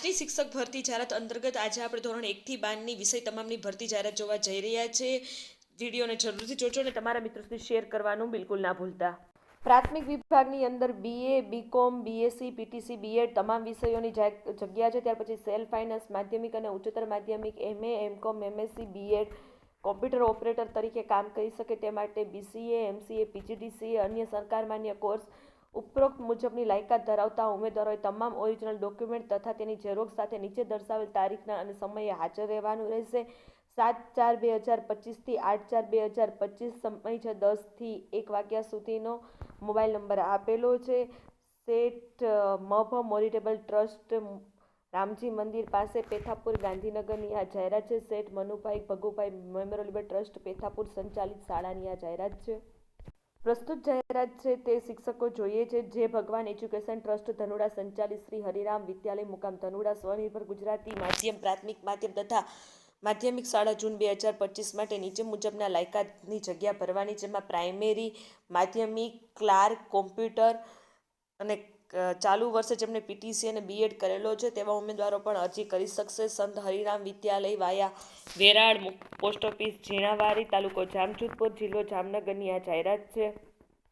આજની શિક્ષક ભરતી જાહેરાત અંતર્ગત આજે આપણે ધોરણ એકથી બારની વિષય તમામની ભરતી જાહેરાત જોવા જઈ રહ્યા છે. વિડીયોને જરૂરથી જોજો અને તમારા મિત્રો સુધી શેર કરવાનું બિલકુલ ના ભૂલતા. પ્રાથમિક વિભાગની અંદર BA BCom BSc PTC BEd તમામ વિષયોની જગ્યા છે. ત્યાર પછી સેલ્ફ ફાઇનાન્સ, માધ્યમિક અને ઉચ્ચતર માધ્યમિક MA MCom MSc BEd computer operator તરીકે કામ કરી શકે તે માટે બીસીએ એમસીએ પીજીડીસીએ અન્ય સરકાર માન્ય કોર્સ ઉપરોક્ત મુજબની લાયકાત ધરાવતા ઉમેદવારોએ તમામ ઓરિજિનલ ડોક્યુમેન્ટ તથા તેની ઝેરોક્ષ સાથે નીચે દર્શાવેલ તારીખના અને સમયે હાજર રહેવાનું રહેશે. સાત ચાર બે હજાર પચીસથી આઠ ચાર બે હજાર પચીસ સમય છે દસથી એક વાગ્યા સુધીનો મોબાઈલ નંબર આપેલો છે. સેટ મભ મોરિટેબલ ટ્રસ્ટ રામજી મંદિર પાસે પેથાપુર ગાંધીનગરની આ જાહેરાત છે. સેઠ મનુભાઈ ભગુભાઈ મેમોરિયલ ટ્રસ્ટ, પેથાપુર સંચાલિત શાળાની આ જાહેરાત છે. પ્રસ્તુત જાહેરાત છે તે શિક્ષકો જોઈએ છે જે ભગવાન એજ્યુકેશન ટ્રસ્ટ ધનુડા સંચાલિત શ્રી હરિરામ વિદ્યાલય મુકામ ધનુડા સ્વનિર્ભર ગુજરાતી માધ્યમ પ્રાથમિક માધ્યમ તથા માધ્યમિક શાળા જૂન બે હજાર પચીસ માટે નીચે મુજબના લાયકાતની જગ્યા ભરવાની જેમાં પ્રાઇમરી માધ્યમિક ક્લાર્ક કોમ્પ્યુટર અને ચાલુ વર્ષે જેમણે પીટીસી અને બીએડ કરેલો છે, તેવા ઉમેદવારો પણ અરજી કરી શકશે. સંત હરિરામ વિદ્યાલય વાયા વેરાળ મુ- પોસ્ટ ઓફિસ, ઝીણાવારી તાલુકો જામજોધપુર જિલ્લો જામનગરની આ જાહેરાત છે.